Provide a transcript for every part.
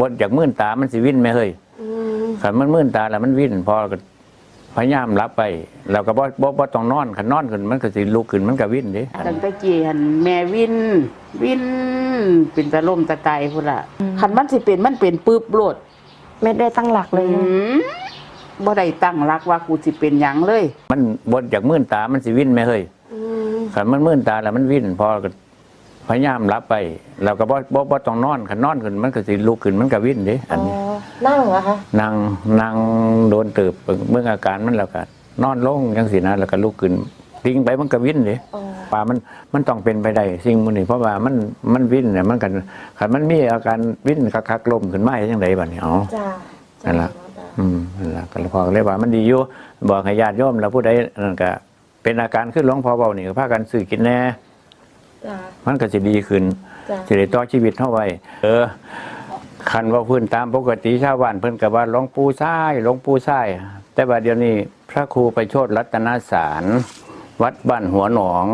บดจากมื่นตามันสิวินไหมเฮ้ยอืมขันมันมื่นตาแล้วมันวินพอก็พยายามรับไปเราก็บ่บ่บ่ต้องนอนขันนอนขึ้นมันก็สิลุกขึ้นมันก็วินเดิตั้งแต่กี้หันแม่วินวินเป็นตะล่มตะไตพุ่นล่ะคันมันสิเป็นมันเป็นปึ๊บโลดไม่ได้ตั้งหลักเลยอืมบ่ได้ตั้งรักว่ากูสิเป็นหยังเลย มันบดจากมื่นตามันสิวินไหมเฮ้ยอืมขันมันมื่นตาแล้วมันวินพอก็ พยายามรับไปเราก็บ่บ่บ่ต้องนอนขันนอนขึ้นมันก็สิลุกขึ้นมันก็วินเดิอันนี้อ๋อนั่งเหรอคะนางนางโดนตืบเมื่ออาการมันแล้วก็นอนลงยังสินะแล้วก็ลุกขึ้นทิ้งไปมันก็วินเลยอ๋อป่ามันมันต้องเป็นไปได้สิ่งมันนี่เพราะว่ามันมันวินเนี่ยมันกันขันมันมีอาการวินคักๆลมขึ้นมาอย่างไรบ้านี้อ๋อจ้านั่นล่ะจ้าอืมนั่นละก็พอเลยว่ามันดีอยู่บอกให้ญาติโยมแล้วผู้ใดนั่นก็เป็นอาการขึ้นหลวงพ่อเบานี่ก็พากันซื้อกินแน่ จ้ามันก็จะดีขึ้นจ้าจะได้ต่อชีวิตเท่าไว้ เออ คันว่าพื้นตามปกติชาวบ้านเพิ่นกับว่าหลวงปู่ซ้ายหลวงปู่ซ้าย แต่ว่าเดี๋ยวนี้พระครูไปโชดรัตนสาร วัดบ้านหัวหนอง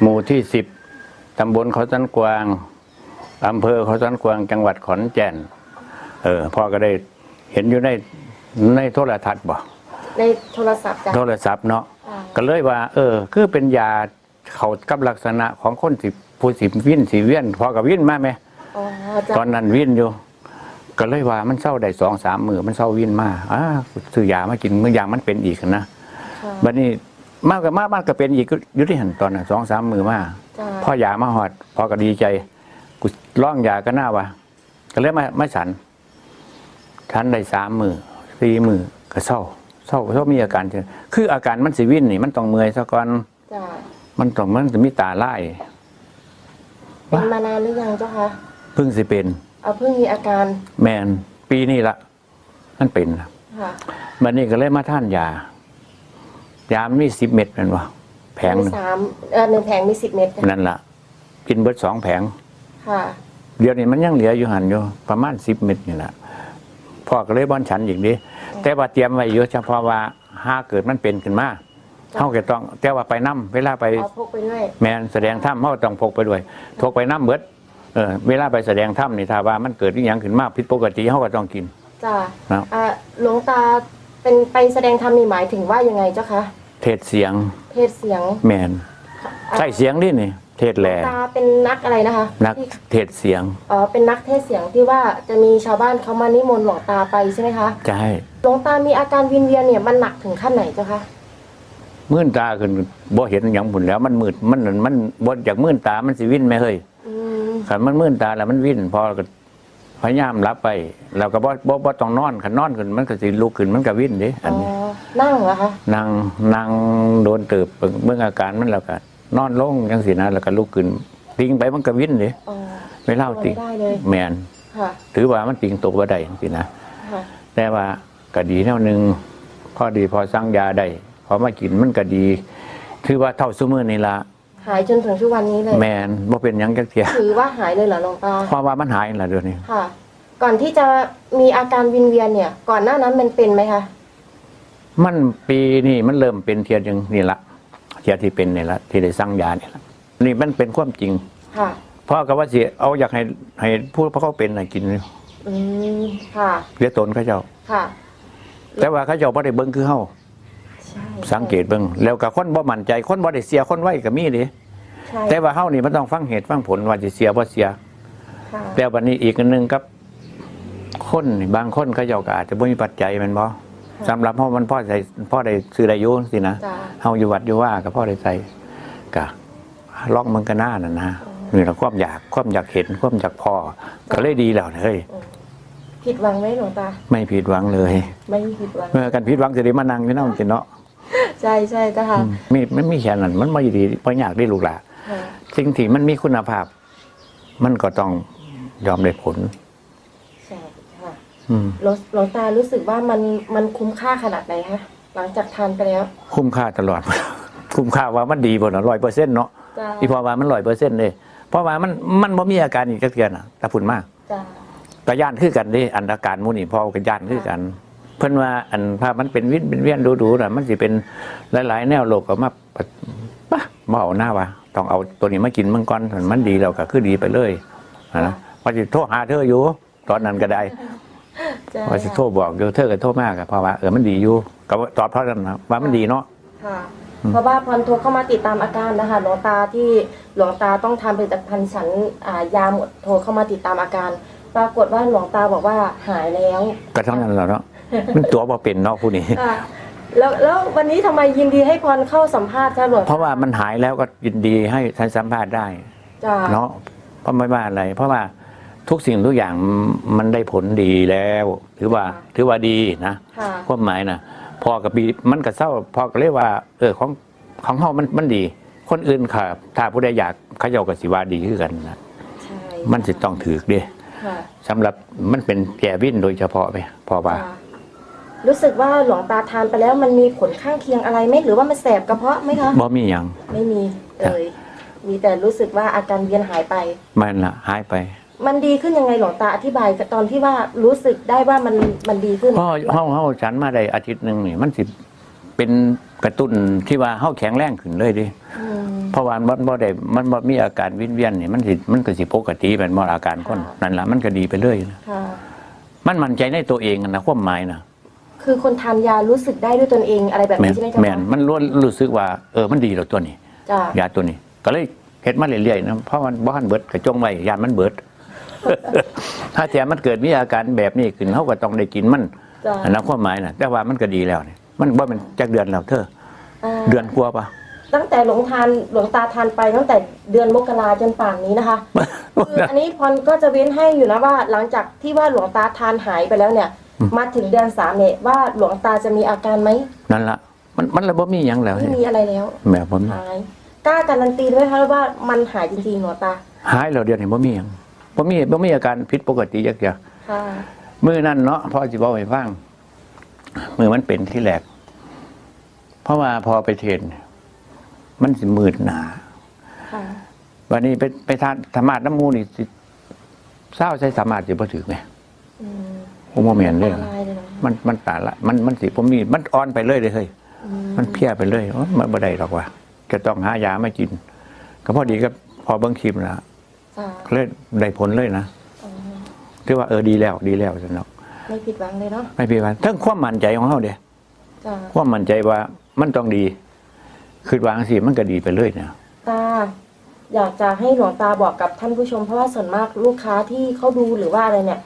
หมู่ที่สิบตำบลเขาสันกวางอำเภอเขาสันกวางจังหวัดขอนแก่น เออพ่อก็ได้เห็นอยู่ในในโทรทัศน์บ่ ในโทรศัพท์จ้าโทรศัพท์เนาะอ่า ก็เลยว่า เออ คือเป็นยา เขากับลักษณะของคนสิผู้สิวินสิเวียนพอกับวินมาไหมอ๋อจ้าตอนนั้นวินอยู่ ก็เลยว่ามันเศร้าได้สองสามมือมันเศร้าวินมาอ่าซื้อยามากินเมื่อยางมันเป็นอีกนะค่ะ บัดนี้มากกับมากมากก็เป็นอีกอยู่ที่หันตอนนั้นสองสามมือมาจ้าพ่อยามาหอดพอก็ดีใจกูร้องยาก็น่าว่าก็เลยมามาฉันฉันได้สามมือสี่มือก็เศร้าเศร้าเศร้ามีอาการเช่นคืออาการมันสิวินนี่มันต้องเมื่อยซะก่อน จ้า มันต้องมันจะมีตาไล่เป็นมานานหรือยังเจ้าคะเพิ่งสิเป็น เอาเพิ่งมีอาการ แมนปีนี้ละมันเป็นละค่ะบันนี้ก็เลยมาท่านยา ยามันมีสิบเม็ดเป็นวะแผงหมีนึ่งสามเออหนึ่งแผงมีสิบเม็ดจ้ะนั่นละกินเบิดสองแผง ค่ะ เดี๋ยวนี้มันยังเหลืออยู่หันอยู่ประมาณสิบเม็ดนี่แหละพ่อก็เลยบ้อนฉันอย่างนี้แต่ว่าเตรียมไว้อยู่เฉพาะว่าห้าเกิดมันเป็นขึ้นมา เท่าก็ต้องแต่ว่าไปนั่เวลาไปเอาพกไปด้วยแมนแสดงถ้ำเขาต้องพกไปด้วยพกไปน้ำเบิดเออเวลาไปแสดงถ้ำนี่ถ้าว่ามันเกิดอหย่างขึ้นมาผิดปกติเขาก็ต้องกิน จ้าครับ อ่าหลวงตาเป็นไปแสดงธรรมนี่หมายถึงว่ายังไงเจ้าคะเทศเสียงเทศเสียงแมนใช่เสียงนี่นี่ เทศหลแหวล่งตาเป็นนักอะไรนะคะนักที่เทศเสียงอ๋อเป็นนักเทศเสียงที่ว่าจะมีชาวบ้านเขามานิมนต์หลวงตาไปใช่ไหมคะจะให้หลวงตามีอาการวินเวียนเนี่ยมันหนักถึงขั้นไหนเจ้าคะ มื่นตาขึ้นบ่เห็นอย่างผุนแล้ว มันมืดมันมันบดจากมื่นตามันสิวินไหมเฮ้ยอืมขันมันมื่นตาแล้วมันวินพอก็พยายามรับไปเราก็บ่บ่บ่ต้องนอนขันนอนขึ้นมันก็สิลุกขึ้นมันก็วินเดิอันอ๋อนี้นั่งเหรอคะนางนางโดนตืบเมื่ออาการมันแล้วก็นอนลงยังสินะแล้วก็ลุกขึ้นทิ้งไปมันก็วินเดิอ๋อไม่เล่าติงไม่ได้เลยแมนค่ะถือว่ามันติงตกบ่ได้จังซี่นะค่ะแต่ว่าก็ดีแนวหนึงพอดีพอสั่งยาได้ พอมากินมันก็ดี ถือว่าเท่าซุมื้อนี่ละหายจนถึงทุกวันนี้เลย แมนบ่เป็นหยังจักเที่ยถือว่าหายเลยเหรอหลวงตา เพราะว่ามันหายแล้วเดี๋ยวนี้ค่ะ ก่อนที่จะมีอาการวินเวียนเนี่ย ก่อนหน้านั้นมันเป็นไหมคะ มันปีนี้มันเริ่มเป็นเทียหนึงนี่ละเทียที่เป็นนี่ละที่ได้สั่งยานี่ละนี่มันเป็นความจริง ค่ะ เพราะก็ว่าสิเอาอยากให้ให้ผู้เพราะเขาเป็นให้กินอืม ค่ะ เรียกตนเขาเจ้า ค่ะ แต่ว่าเขาเจ้าบ่ได้เบิ่งคือเฮาใช่ สังเกตเบิ่งแล้วก็คนบ่มั่นใจคนบ่ได้เสียคนไว้ก็มีเดิใช่แต่ว่าเฮานี่มันต้องฟังเหตุฟังผลว่าสิเสียบ่เสีย ค่ะแต่วันนี้อีกอันหนึงครับ คนนี่บางคนเขาเจ้าก็อาจจะบ่มีปัจจัยแมันบ่สำหรับเฮามันพ่อใส่พ่อได้ซื้อได้อยู่สินะจ้า เฮาอยู่วัดอยู่ว่าก็พ่อได้ใส่ก็ลองมันก็น่าน่ะนะนี่ละความอยากความอยากเห็นความอยากพอก็เลยดีแล้วเฮ้ยผิดหวังไหมหลวงตา ไม่ผิดหวังเลย ไม่ผิดหวัง เมื่อกันผิดหวังสิได้มานั่งอยู่นำกินเนาะ ใช่ใช่จ้าค่ะ มีมันมีแค่นั้นมันบ่ดีบ่อยากได้ลูกหลานค่ะสิ่งที่มันมีคุณภาพ มันก็ต้องยอมได้ผลใช่ค่ะอืมหลวงหลวงตารู้สึกว่ามันมันคุ้มค่าขนาดไหนคะหลังจากทานไปแล้ว คุ้มค่าตลอด คุ้มค่าว่ามันดีบ่เนาะ100%เนาะจ้าอีพอว่ามัน100%เลยเพราะว่ามันมันบ่มีอาการอีกจักเทื่อน่ะแต่พุ่นมากจ้าก็ย่านคือกันเด้อันอาการหมู่นี่พอก็ย่านคือกัน เพิ่นว่าอันภาพมันเป็นวินเป็นเวียนดูๆน่ะมันสิเป็นหลายๆ แนวโลกก็มาปะปะบ่เอาหน้าว่าต้องเอาตัวนี้มากินมันก่อนถ้ามันดีแล้วก็คือดีไปเลยนะว่าสิโทรหาเธออยู่ ตอนนั้นก็ได้ใช่ว่าสิโทรบอกอยู่เธอก็โทรมากอะเพราะว่าเออมันดีอยู่ก็ตอบเพราะนั้นนะว่ามันดีเนาะค่ะเพราะว่าพรโทรเข้ามาติดตามอาการนะคะหลวงตาที่หลวงตาต้องทำผลิตภัณฑ์ฉันอ่ายาหมดโทรเข้ามาติดตามอาการ ปรากฏว่าหลวงตาบอกว่าหายแล้วก็เท่านั้นแหละเนาะ มันตัวบ่เป็นเนาะผู้นี้ค่ะแล้วแล้ววันนี้ทำไมยินดีให้พรเข้าสัมภาษณ์คะหลวงเพราะว่ามันหายแล้วก็ยินดีให้ท่านสัมภาษณ์ได้ จ้าเนาะเพราะไม่ว่าอะไร เพราะว่าทุกสิ่งทุกอย่างมันได้ผลดีแล้ว ถือว่าถือว่าดีนะค่ะความหมายนะพอกับปีมันก็เศร้าพอก็เรียกว่า เออของของเฮามันมันดี คนอื่นค่ะ ถ้าผู้ใดอยากเขาเจ้าก็สิว่าดีคือกันนะใช่มันสิต้องถือเด้ค่ะสำหรับมันเป็นแก่วินโดยเฉพาะไปพอว่า ค่ะ รู้สึกว่าหลวงตาทานไปแล้วมันมีผลข้างเคียงอะไรไหมหรือว่ามันแสบกระเพาะไหมคะบ่มีหยังไม่มีเลยมีแต่รู้สึกว่าอาการเวียนหายไป มันละหายไป มันดีขึ้นยังไงหลวงตาอธิบายตอนที่ว่ารู้สึกได้ว่ามันมันดีขึ้นเพราะเฮาเฮาฉันมาได้อาทิตย์หนึงนี่มันสิเป็นกระตุ้นที่ว่าเฮาแข็งแรงขึ้นเลยดิอืมเพราะว่ามันบ่ได้มันบ่มีอาการวินเวียนนี่มันสิมันก็สิปกติเป็นบ่อาการคนค่ะนั่นล่ะมันก็ดีไปเลยนะค่ะมันมั่นใจในตัวเองนะความหมายนะ คือคนทานยารู้สึกได้ด้วยตนเองอะไรแบบแม่นี้นใช่ไหมจ๊ะแม่นมันรู้รู้สึกว่า เออมันดีแล้วตัวนี้ จ้ะยาตัวนี้ ก็เลยเฮ็ดมาเรื่อยๆนะเพราะมันบ่ทันเบิดก็จงไว้ยานมันเบิด ถ้าแต่มันเกิดมีอาการแบบนี้ขึ้นเฮาก็ต้องได้กินมันจ้ะอันนั้นความหมายนะแต่ว่ามันก็ดีแล้วนี่มันบ่แมันจักเดือนแล้วเธออ่าเดือนกว่าปะ ตั้งแต่หลวงทานหลวงตาทานไปตั้งแต่เดือนมกราจนป่านนี้นะคะ คืออันนี้พรก็จะเว้นให้อยู่นะว่าหลังจากที่ว่าหลวงตาทานหายไปแล้วเนี่ย มาถึงเดือนสามเนี่ยว่าหลวงตาจะมีอาการไหมนั่นละมันมันเลยบ่มีหยังแล้วไม่นี่มีอะไรแล้วแม่บ่มีหายกล้าการันตีด้วยคะว่ามันหายจริงๆหลวงตา หายแล้วเดือนนี้บ่มีหยังบ่มีบ่มีอาการผิดปกติจักอย่างค่ะมื้อนั้นเนาะพ่อสิบอกให้ฟังมื้อมันเป็นที่แรกเพราะว่าพอไปเทรนมันสิมืดหนาค่ะวันนี้ไปไปทานธรรมาสน้ำมูนี่สิเศร้าใช้สามารถสิบ่ถึกแหมอืม ผมบ่แม่นเลยตายเลยเนอะมันมันตาละมันมันสิผมมีมันอ่อนไปเลยเลยเฮ้ยอืมมันเพลียไปเลยโอ๊ยมันบ่ได้หรอกว่าจะต้องหายามากิน ก็พอดีก็พอเบิ่งคลิปนะจ้ะเลยได้ผลเลยนะอ๋อคือว่าเออดีแล้วดีแล้วสนอกไม่ผิดหวังเลยเนาะไม่เป็นไรทั้งความมั่นใจของเฮาเด้จ้ะความมั่นใจว่ามันต้องดีคือวางสิมันก็ดีไปเลยเนี่ยตาอยากจะให้หลวงตาบอกกับท่านผู้ชมเพราะว่าส่วนมากลูกค้าที่เขาดูหรือว่าอะไรเนี่ย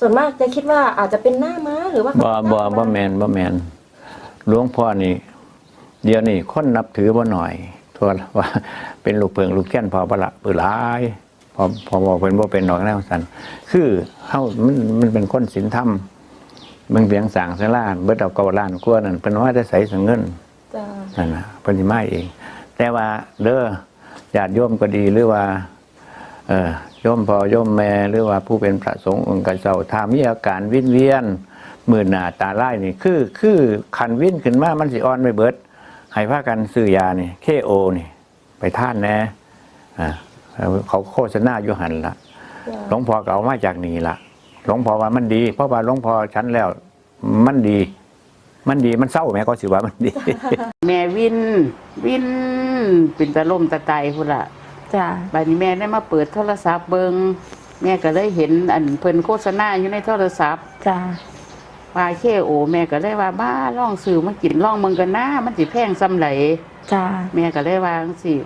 ส่วนมากจะคิดว่าอาจจะเป็นหน้าม้าหรือว่าบ่บ่บ่แมนบ่แมนหลวงพ่อนี่ เดี๋ยวนี้คนนับถือบ่หน่อยทั่วว่า เป็นลูกเพิงลูกแก้นพอบ่ละปือหลายพอพอบอกเพิ่นบ่เป็นดอกแนวสันคือเฮามันมันเป็นคนศีลธรรมเบิ่งเพียงสร้างศาลาเบิดเอาเก่าล้านกว่านั่นเพิ่นว่าได้ใส่สังเงินจ้ะนั่นน่ะเพิ่นสิมาเอง แต่ว่าเด้อญาติโยมก็ดีหรือว่า เออ โยมพอย่อมแม่หรือว่าผู้เป็นพระสงฆ์องค์กเจ้าถ้ามีอาการวิ่นเวียนมือหนาตาไล่นี่คือคือคันวิ่นขึ้นมามันสิอ่อนไปเบิดให้พากันซื้อยานี่เคโอนี่ ไปท่านแน่อ่าเขาโฆษณาอยู่หันละหลวงพ่อก็เอามาจากนี่ละหลวงพ่อว่ามันดี เพราะว่าหลวงพ่อฉันแล้ว มันดี มันดีมันเศร้าแม่ก็สิว่ามันดี แม่วินวินเป็นตะล่มตะไตพุ่นละ จ้ะบัดนี้แม่ได้มาเปิดโทรศัพท์เบิงแม่ก็เลยเห็นอันเพิ่นโฆษณาอยู่ในโทรศัพท์จ้ะว่าเคโอ แม่ก็เลยว่าบ้าลองซื้อมากินลองเมืองกันนะมันสิแพงซำไหลจ้ะแม่ก็เลยว่าจังซี่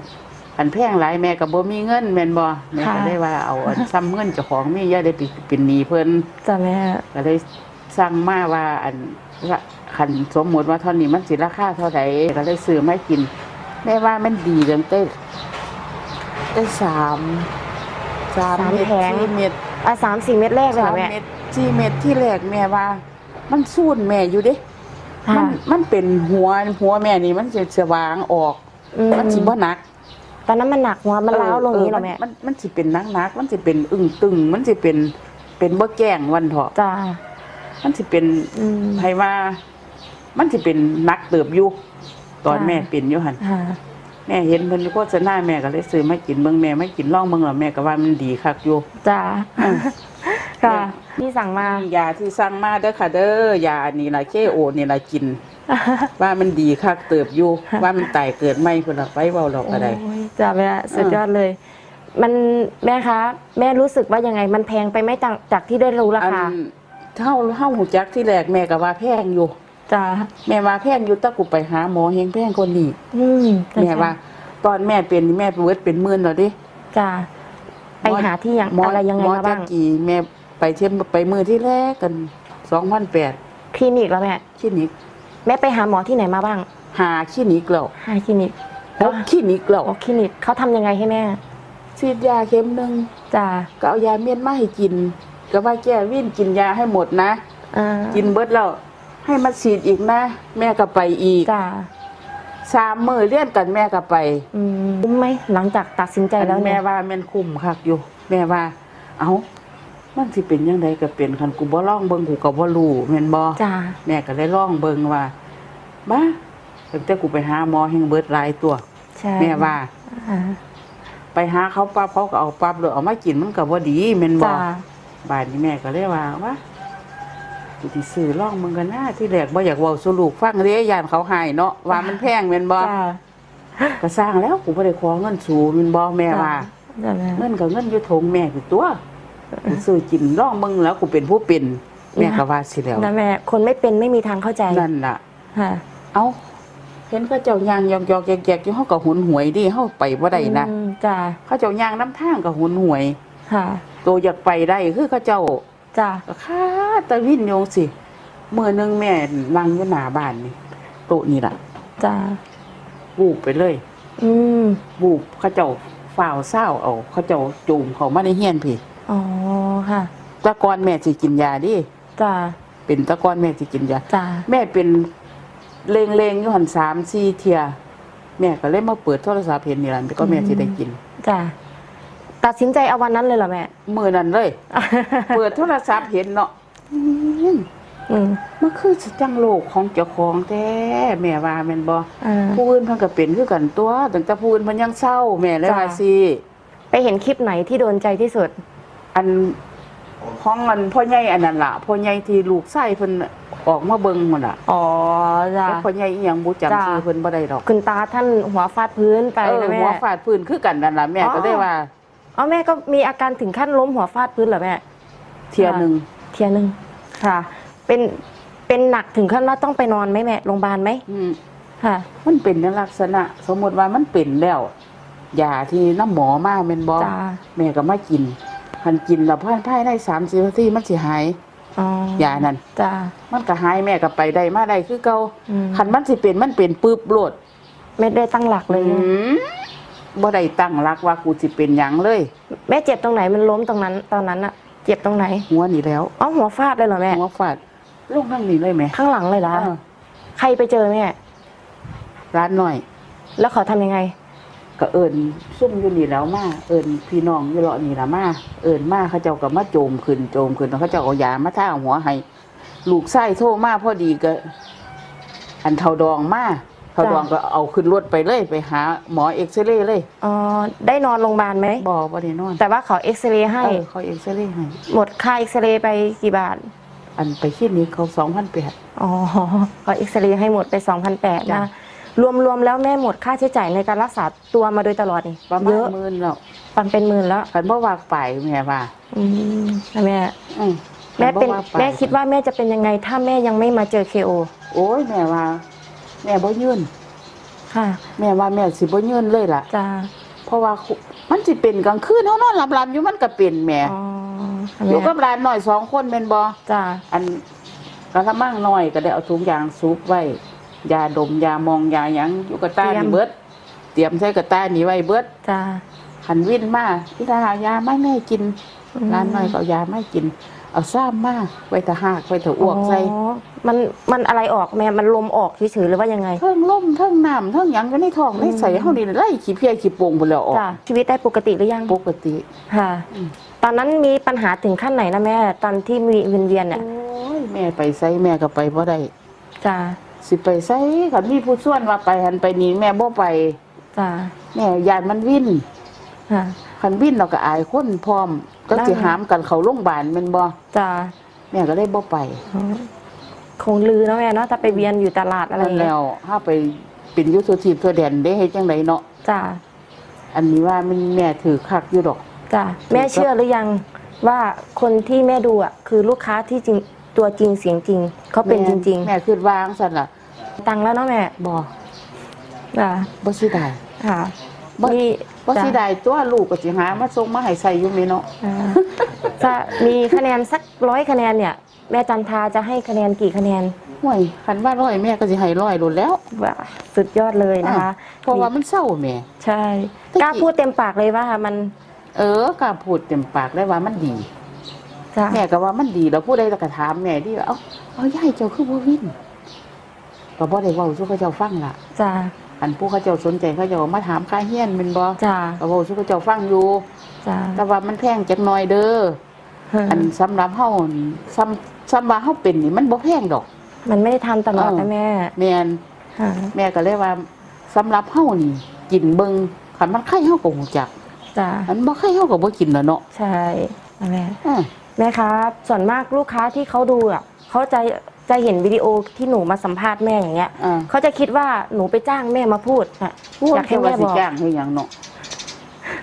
อันแพงหลายแม่ก็บ่มีเงินแม่นบ่แม่ก็ค่ะเลยว่าเอาอันซ้ำเงินเจ้าของมีอย่าได้ไปเป็นหนี้เพิ่นจ้ะแม่ก็เลยสั่งมาว่าอันละคันสมมติว่าเท่านี้มันสิราคาเท่าไหร่ก็เลยซื้อมากินแม่ว่ามันดีจังเต้ ได้สามสามเม็ดสี่เม็ดอะสามสี่เม็ดแรกเลยเหรสาอมแม่ เม็ดสี่เม็ดที่แรกแม่ว่า มันสูนแม่อยู่เด้มัค่ะ นมันเป็นหัวหัวแม่นี่มันจะสว่างออก อืมมันสิบ่หนักตอนนั้นมันหนักหัวมันล้าวลงอย่างนี้เหรอแม่มันมันสิเป็นนักๆมันสิเป็นอึ้งตึง มันสิเป็นเป็นบ่แกล้งวันเถาะจ้ะมันสิเป็น อืมให้ว่ามันสิเป็นนักเติบอยู่ตอนค่ะแม่เป็นอยู่หั่นค่ะ แม่เห็นเพิ่นโฆษณาแม่ก็เลยซื้อมากินเบิ่งแม่ไม่กินลองเบิ่งแล้วแม่ก็ว่ามันดีคักอยู่ จ้ะอืม ค่ะที่สั่งมา ยาที่สั่งมาเด้อค่ะเด้อยานี่ล่ะเคโอนี่ล่ะกิน ว่ามันดีคักเติบอยู่ ว่ามันตายเกิดใหม่พุ่นล่ะไปเว้าเราก็ได้ โอ้ยจ้ะแม่สุดยอดเลย มันแม่คะแม่รู้สึกว่ายังไง มันแพงไปไหมจากจากที่ได้รู้ราอันคา เท่าเท่าหูจักที่แรกแม่ก็ว่าแพงอยู่ จ้าแม่ว่าแพงอยู่แตะกูไปหาหมอเฮงแพงคนนี้อืมแม่ว่า ตอนแม่เป็นนี่แม่เวิร์ดเป็นหมื่นแล้วดิจ้าไปหาที่อย่างหมออะไรยังไงหมอมาจับ้างกี่แม่ไปเทียมไปมือที่แรกกันสองพันแปดคลินิกแล้วแม่คลินิก แม่ไปหาหมอที่ไหนมาบ้าง หาคลินิกแล้วหาคลินิกหกคลินิกแล้วโอ้คลินิกเขาทำยังไงให้แม่ฉีดยาเข็มหนึ่งจ้าก็เอายาเมียนมาให้กิน ก็ว่าแก้วิ่นกินยาให้หมดนะอ่ากินเบิดแล้ว ให้มาฉีดอีกนะ แม่ก็ไปอีกจ้าสามมือเลี่ยนกันแม่ก็ไปอืมคุ้มไหมหลังจากตัดสินใจแล้วแม่เนี่ยว่าแม่นคุ้มคักอยู่ แม่ว่า เอ้ามันสิเป็นยังไงก็เป็นคันกูบ่ลองเบิ่งกูก็บ่รู้แม่นบ่จ้า แม่ก็เลยลองเบิ่งว่าบ้าตั้งแต่กูไปหาหมอแห่งเบิดหลายตัว ใช่แม่ว่า อ่าไปหาเขาปั๊บเขาก็เอาปั๊บเลยเอามากินมันก็บ่ดีแม่นบ่ จ้าบ้านนี้แม่ก็เลยว่าว่ากู สิซื้อลองมึงกันนะที่แรกบ่อยากเว้าสู่ลูกฟังเด้ย่านเขาหายเนาะว่ามันแพงแม่นบ่จ้าก็สร้างแล้วกูบ่ได้ขอเงินสูแม่นบ่แม่ว่า จ้าแม่เงินก็เงินอยู่ทงแม่คือตัวกูซื้อกินลองมึงแล้วกูเป็นผู้เป็นแม่ก็ว่าสิแล้วนะแม่คนไม่เป็นไม่มีทางเข้าใจนั่นล่ะ ค่ะ เอ้าเห็นเขาเจ้ายางยอกๆแยกๆอยู่เฮาก็หุนหวยดิเฮาไปบ่ได้นะอืมจ้าเขาเจ้ายางน้ำทางก็หุนหวย ค่ะ ตัวอยากไปได้คือเขาเจ้า จ้าก็คาตะวินโยงสิมื้อหนึงแม่นั่งอยู่หน้าบ้านนี่โต๊ะนี่ล่ะจ้าวูบไปเลย อืมวูบเขาเจ้าฝ่าวเศร้าเอาเขาเจ้าจูมเขามาในเฮียนพี่อ๋อค่ะแตะกอนแม่สิกินยาดิจ้าเป็นแตะกอนแม่สิกินยาจ้าแม่เป็นเลงเลงๆอยู่หันสามสี่เทีย แม่ก็เลยมาเปิดโทรศัพท์เห็นนี่ล่ะก็แม่สิได้กิน จ้า ตัดสินใจเอาวันนั้นเลยเหรอแม่ มือนั้นเลย เปิดโทรศัพท์เห็นเนาะอืมอืม มันคือสิจังโลกของเจ้าของแท้แม่ว่าแม่นบ่อ่า ผู้อื่นเพิ่นก็เป็นคือกันตัวตั้งแต่ผู้อื่นเพิ่นยังเศร้าแม่เลยจ้ะว่าสิไปเห็นคลิปไหนที่โดนใจที่สุด อันของอันพ่อใหญ่อันนั้นล่ะพ่อใหญ่ที่ลูกชายเพิ่นออกมาเบิ่งหมดล่ะอ๋อจ้าแต่พ่อใหญ่อีหยังบ่จำจ้ะ ชื่อเพิ่นบ่ได้ดอก คุณตาท่านหัวฟาดพื้นไปเออนะแม่ หัวฟาดพื้นคือกันนั่นล่ะแม่อ๋อ ก็ได้ว่า อ๋อแม่ก็มีอาการถึงขั้นล้มหัวฟาดพื้นเหรอแม่เที่ยหนึงเทียหนึ่งค่ะ เป็นเป็นหนักถึงขั้นว่าต้องไปนอนไหมแม่โรงพยาบาลไหมอืมค่ะ มันเป็นในลักษณะ สมมุติว่ามันเป็นแล้วยาที่น้ำหมอมาแม่นบ่จ้าแม่ก็มากินหันกินแล้วภายภายใน30นาทีมันสิหายอ๋อยานั่นจ้ามันก็หายแม่ก็ไปได้มาได้คือเก่าอืมคันมันสิเป็นมันเป็นปึ๊บโลดไม่ได้ตั้งหลักเลยอืม บ่ได้ตั้งหลักว่ากูสิเป็นหยังเลย แม่เจ็บตรงไหนมันล้มตรงนั้น ตอนนั้นอะเจ็บตรงไหนหัวนี่แล้วอ๋อหัวฟาดเลยเหรอแม่หัวฟาดลงทั้งนี้เลยแม่ข้างหลังเลยเหรอเออใครไปเจอแม่ร้านหน่อย แล้วเขาทำยังไง ก็เอิญซุ่มอยู่นี่แล้วมาเอิญพี่น้องอยู่เลาะนี่ละมาเอิญมาเขาเจ้าก็มาโจมขึ้นโจมขึ้นแล้วเขาเจ้าเอายามาท่าหัวให้ลูกไส้โทรมาพอดีก็ อันเทาดองมา เทาดองก็เอาขึ้นรถไปเลยไปหาหมอเอ็กซเรย์เลยอ๋อได้นอนโรงพยาบาลไหมบอบ่ได้นอนแต่ว่าเขาเอ็กซเรย์ให้เออเขาเอ็กซเรย์ให้หมดค่าเอ็กซเรย์ไปกี่บาท อันไปคลินิกเขาสองพันแปดอ๋อเขาเอ็กซเรย์ให้หมดไป2,008จ้ะนะรวมๆแล้วแม่หมดค่าใช้จ่ายในการรักษาตัวมาโดยตลอดนี่ประมาเยณอะหมื่นแล้วปันเป็นหมื่นแล้วคันบ่วากไปแม่ว่าอืมนะแม่อืมแม่เป็นคับ่ากไปแม่คิดว่าแม่จะเป็นยังไงถ้าแม่ยังไม่มาเจอเคโอโอ้ยแม่ว่า แม่บ่ยืนค่ะแม่ว่าแม่สิบ่ยืนเลยล่ะจ้าเพราะว่าคุมันสิเป็นกลางคืนเฮานอนหลับๆอยู่มันก็เป็นแหม่อ๋ออยู่แม่กับหลานหน่อยสองคนแม่นบ่จ้าอันกระมังน้อยก็ได้เอาถุงยางซุปไว้ยาดมยามองยาหยังอยู่กับตานี่เบิดเตรียมใส่กับตานี่ไว้เบิดจ้าหันวินมาพี่ตาเอายาไม่แม่กินอืมหลานน้อยก็เอายาไม่กิน เอาซ้ำมาไว้แตะหากไว้แตะอ้วกใส่อ๋อมันมันอะไรออกแม่มันลมออกเฉยๆหรือว่ายังไงเทิงล่มเทิงน้ำเทิงหยังอยู่ในท้องในใส่เฮานี่ไล่ขี้เพี้ยขี้โป่งพุ่นแล้วออกจ้าชีวิตได้ปกติหรือยังปกติ ค่ะ อืม ตอนนั้นมีปัญหาถึงขั้นไหนนะแม่ ตอนที่มีวินเวียนเนี่ยโอ้ยแม่ไปไสแม่ก็ไปบ่ได้จ้าสิไปไสคันมีผู้ส่วนว่าไปหันไปนี่แม่บ่ไปจ้าแม่ยานมันวินค่ะ คันวินเราก็อายคนพร้อม ก็นั่นสิหามกันเข้าโรงพยาบาลแม่นบ่จ้าแม่ก็เลยบ่ไปอ๋อคงลือเนาะแม่เนาะถ้าไปเวียนอยู่ตลาดอะไรอนั่นย่างเงี้แล้ยวถ้าไปเป็นยุทธทีพทั่วแดนได้เฮ็ดจังไดเนาะจ้าอันนี้ว่ามันแม่ถือคักอยู่ดอก จ้ะแม่เชื่อหรือยังว่าคนที่แม่ดูอะคือลูกค้าที่จริงตัวจริงเสียงจริง เขาเป็นจริง แม่คิดวางสั่นล่ะๆ ตังค์แล้วเนาะแม่บ่จ้ะบ่สิได้ค่ะ บ่นี่บ่จ้ะสิได้ตัวลูกก็สิหามาส่งมาให้ใส่อยู่แม่เนาะอ่าจะมีคะแนนสักร้อยคะแนนเนี่ย แม่จันทาจะให้คะแนนกี่คะแนนห่วยคันว่าร้อยแม่ก็สิให้ร้อยโลดแล้วว่าสุดยอดเลยนะคะเพราะว่ามันเศร้าแม่ใช่ตะกี้กล้าพูดเต็มปากเลยว่ามัน เออกล้าพูดเต็มปากได้ว่ามันดีจ้ะแม่ก็ว่ามันดีแล้วผู้ใดก็ถามแม่ดิว่าเอ้าเอายายเจ้าคือบ่วินก็บ่ได้เว้าสู่เขาเจ้าฟังล่ะจ้ะ อันผู้เขาเจ้าสนใจเขาเจ้ามาถามค่าเฮียนแม่นบ่จ้ะก็เว้าสู่เขาเจ้าฟังอยู่จ้ะแต่ว่ามันแพงจักหน่อยเด้ออันสำหรับเฮานี่ซ้ำซ้ำว่าเฮาเป็นนี่มันบ่แพงดอก มันไม่ได้ทำตลอดเออนะแม่แม่นค่ะแม่ก็เลยว่าสำหรับเฮานี่กินเบิ่งคันมันไข่เฮาก็ฮู้จักจ้ะอันบ่ไข่เฮาก็บ่กินแล้วเนาะใช่นะแม่อ่าแม่ครับ ส่วนมากลูกค้าที่เขาดูอะเขาจะ จะเห็นวิดีโอที่หนูมาสัมภาษณ์แม่อย่างเงี้ยอ่า เขาจะคิดว่าหนูไปจ้างแม่มาพูดอะอยากให้ว่าแม่สิบอก จ้างให้หยังเนาะ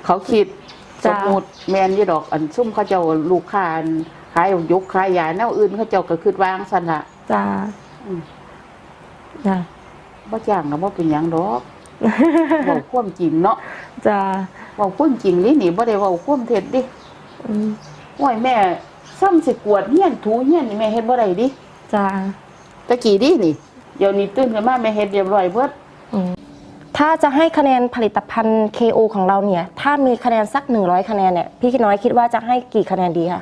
เขาคิดสจ้ะ มมุติแม่นอยู่ดอกอันซุ่มเขาเจ้าลูกค้าอันขายยกขายยาแนวอื่นเขาเจ้าก็คิดวางซั่นล่ะจ้ะอืมจ้ะบ่จ้างก็บ่เป็นหยังดอกเว้าความจริงเนาะจ้ะเว้าความจริงนี่นี่บ่ได้เว้าความเท็จดิอืมโอ้ยแม่ซ้ำสิกวดเฮียนถูเฮียนนี่แม่เฮ็ดบ่ได้ดิ จ้ะตะกี้ดินี่ เดี๋ยวนี้ตื่นขึ้นมาแม่เฮ็ดเรียบร้อยเบิดถ้าจะให้คะแนนผลิตภัณฑ์ KO ของเราเนี่ย ถ้ามีคะแนนสัก 100 คะแนนเนี่ย พี่คิดน้อยคิดว่าจะให้กี่คะแนนดีคะ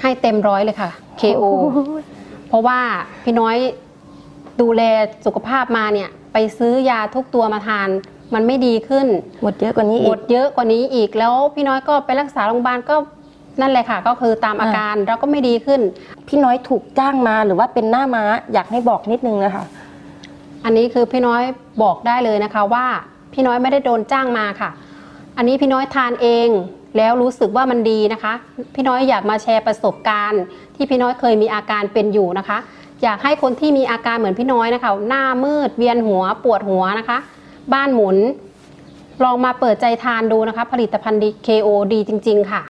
ให้เต็มร้อยเลยค่ะ KO เพราะว่าพี่น้อยดูแลสุขภาพมาเนี่ย ไปซื้อยาทุกตัวมาทาน มันไม่ดีขึ้น หมดเยอะกว่านี้หมอีกดเยอะกว่านี้อีกแล้วพี่น้อยก็ไปรักษาโรงพยาบาลก็ นั่นแหละค่ะ ก็คือตามอาการแล้วก็ไม่ดีขึ้น พี่น้อยถูกจ้างมาหรือว่าเป็นหน้าม้าอยากให้บอกนิดนึงนะคะ อันนี้คือพี่น้อยบอกได้เลยนะคะว่าพี่น้อยไม่ได้โดนจ้างมาค่ะ อันนี้พี่น้อยทานเองแล้วรู้สึกว่ามันดีนะคะ พี่น้อยอยากมาแชร์ประสบการณ์ ที่พี่น้อยเคยมีอาการเป็นอยู่นะคะ อยากให้คนที่มีอาการเหมือนพี่น้อยนะคะ หน้ามืดเวียนหัวปวดหัวนะคะ บ้านหมุน ลองมาเปิดใจทานดูนะคะ ผลิตภัณฑ์ดี KO ดีจริง ๆ ค่ะ